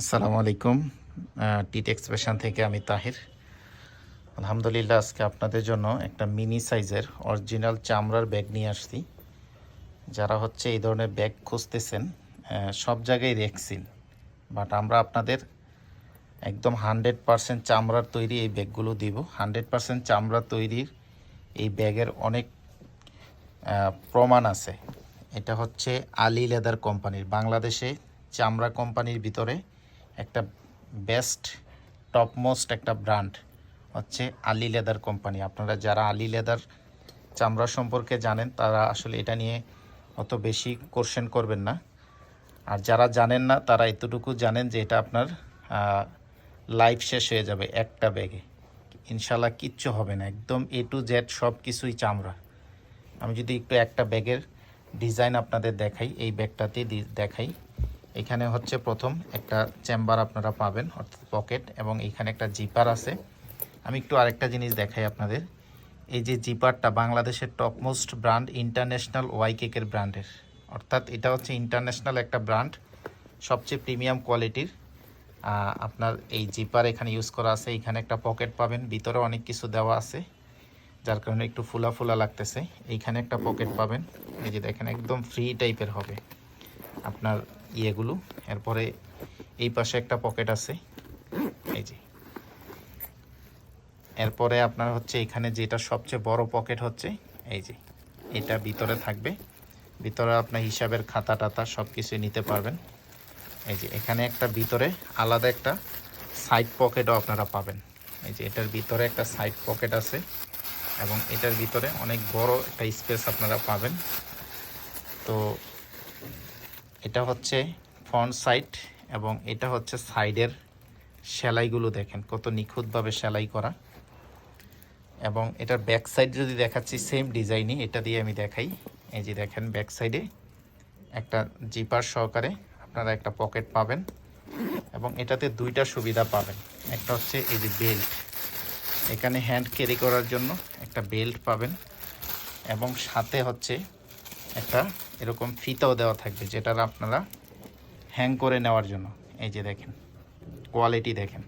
আসসালামু আলাইকুম। টিট এক্সপ্রেশন থেকে আমি তাহির। আলহামদুলিল্লাহ, আজকে আপনাদের জন্য একটা মিনি সাইজের অরিজিনাল চামড়ার ব্যাগ নিয়ে আসছি। যারা হচ্ছে এই ধরনের ব্যাগ খুঁজতেছেন সব জায়গায় রেখছেন। বাট আমরা আপনাদের একদম হান্ড্রেড পারসেন্ট চামড়ার তৈরি এই ব্যাগগুলো দিব। হান্ড্রেড পারসেন্ট চামড়া তৈরির এই ব্যাগের অনেক প্রমাণ আছে। এটা হচ্ছে আলি লেদার কোম্পানির, বাংলাদেশে চামড়া কোম্পানির ভিতরে একটা বেস্ট টপমোস্ট একটা ব্র্যান্ড হচ্ছে আলি লেদার কোম্পানি আপনারা যারা আলি লেদার চামড়া সম্পর্কে জানেন, তারা আসলে এটা নিয়ে অত বেশি কোশ্চেন করবেন না। আর যারা জানেন না, তারা এতটুকু জানেন যে এটা আপনার লাইফ শেষ হয়ে যাবে একটা ব্যাগে। ইনশাল্লাহ কিচ্ছু হবে না, একদম এ টু জেড সব কিছুই চামড়া। আমি যদি একটু একটা ব্যাগের ডিজাইন আপনাদের দেখাই, এই ব্যাগটাতে দেখাই। এখানে হচ্ছে প্রথম একটা চেম্বার আপনারা পাবেন, অর্থাৎ পকেট, এবং এখানে একটা জিপার আছে। আমি একটু আরেকটা জিনিস দেখাই আপনাদের। এই যে জিপারটা বাংলাদেশের টপমোস্ট ব্র্যান্ড ইন্টারন্যাশনাল ওয়াই কেকের ব্র্যান্ডের অর্থাৎ এটা হচ্ছে ইন্টারন্যাশনাল একটা ব্র্যান্ড সবচেয়ে প্রিমিয়াম কোয়ালিটির আপনার এই জিপার এখানে ইউজ করা আছে। এখানে একটা পকেট পাবেন, ভিতরে অনেক কিছু দেওয়া আছে, যার কারণে একটু ফুলা ফুলা লাগতেছে। এইখানে একটা পকেট পাবেন, এই যে দেখেন, একদম ফ্রি টাইপের হবে। আপনার ইয়েগুলো। এরপরে এই পাশে একটা পকেট আছে। এই যে। এরপরে আপনার হচ্ছে এখানে যেটা সবচেয়ে বড় পকেট হচ্ছে, এই যে। এটা ভিতরে থাকবে। ভিতরে আপনার হিসাবের খাতা টাতা সব কিছু নিতে পারবেন। এই যে, এখানে একটা ভিতরে আলাদা একটা সাইড পকেটও আপনারা পাবেন। এই যে, এটার ভিতরে একটা সাইড পকেট আছে এবং এটার ভিতরে অনেক বড় একটা স্পেস আপনারা পাবেন। তো এটা হচ্ছে ফ্রন্ট সাইড এবং এটা হচ্ছে সাইডের সেলাইগুলো দেখেন, কত নিখুঁতভাবে সেলাই করা। এবং এটার ব্যাক সাইড যদি দেখাচ্ছি সেম ডিজাইনই এটা দিয়ে আমি দেখাই। এই যে দেখেন ব্যাক সাইডে একটা জিপার সহকারে আপনারা একটা পকেট পাবেন এবং এটাতে দুইটা সুবিধা পাবেন। একটা হচ্ছে এই যে বেল্ট এখানে হ্যান্ড ক্যারি করার জন্য একটা বেল্ট পাবেন এবং সাথে হচ্ছে একটা এরকম ফিতাও দেওয়া থাকবে যেটার আপনারা হ্যাং করে নেওয়ার জন্য। এই যে দেখেন কোয়ালিটি দেখেন।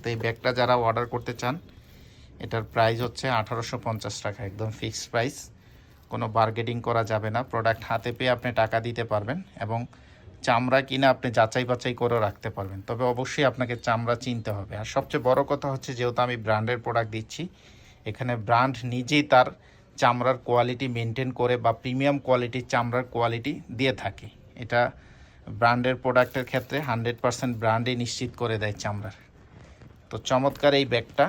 তো এই ব্যাগটা যারা অর্ডার করতে চান, এটার প্রাইস হচ্ছে আঠারোশো পঞ্চাশ টাকা, একদম ফিক্সড প্রাইস কোনো বার্গেটিং করা যাবে না প্রোডাক্ট হাতে পেয়ে আপনি টাকা দিতে পারবেন এবং চামড়া কিনে আপনি যাচাই বাছাই করেও রাখতে পারবেন। তবে অবশ্যই আপনাকে চামড়া চিনতে হবে। আর সবচেয়ে বড় কথা হচ্ছে, যেহেতু আমি ব্র্যান্ডের প্রোডাক্ট দিচ্ছি, এখানে ব্র্যান্ড নিজেই তার চামড়ার কোয়ালিটি মেনটেন করে বা প্রিমিয়াম কোয়ালিটির চামড়ার কোয়ালিটি দিয়ে থাকে। এটা ব্র্যান্ডের প্রোডাক্টের ক্ষেত্রে হান্ড্রেড পার্সেন্ট ব্র্যান্ডই নিশ্চিত করে দেয় চামড়ার। তো চমৎকার এই ব্যাগটা।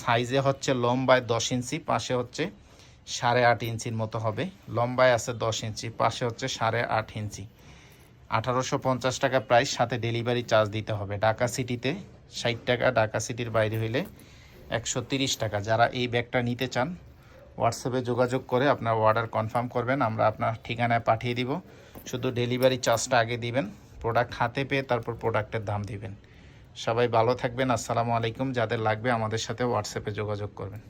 সাইজে হচ্ছে লম্বায় দশ ইঞ্চি, পাশে হচ্ছে সাড়ে আট ইঞ্চির মতো হবে। লম্বায় আছে দশ ইঞ্চি, পাশে হচ্ছে সাড়ে আট ইঞ্চি। আঠারোশো পঞ্চাশ টাকা প্রাইস সাথে ডেলিভারি চার্জ দিতে হবে। ঢাকা সিটিতে ষাট টাকা, ঢাকা সিটির বাইরে হইলে একশো টাকা। যারা এই ব্যাগটা নিতে চান হোয়াটসঅ্যাপে যোগাযোগ করে আপনার অর্ডার কনফার্ম করবেন, আমরা আপনার ঠিকানায় পাঠিয়ে দিব। শুধু ডেলিভারি চার্জটা আগে দিবেন, প্রোডাক্ট হাতে পেয়ে তারপর প্রোডাক্টের দাম দিবেন। সবাই ভালো থাকবেন, আসসালামু আলাইকুম, যাদের লাগবে আমাদের সাথে হোয়াটসঅ্যাপে যোগাযোগ করবেন।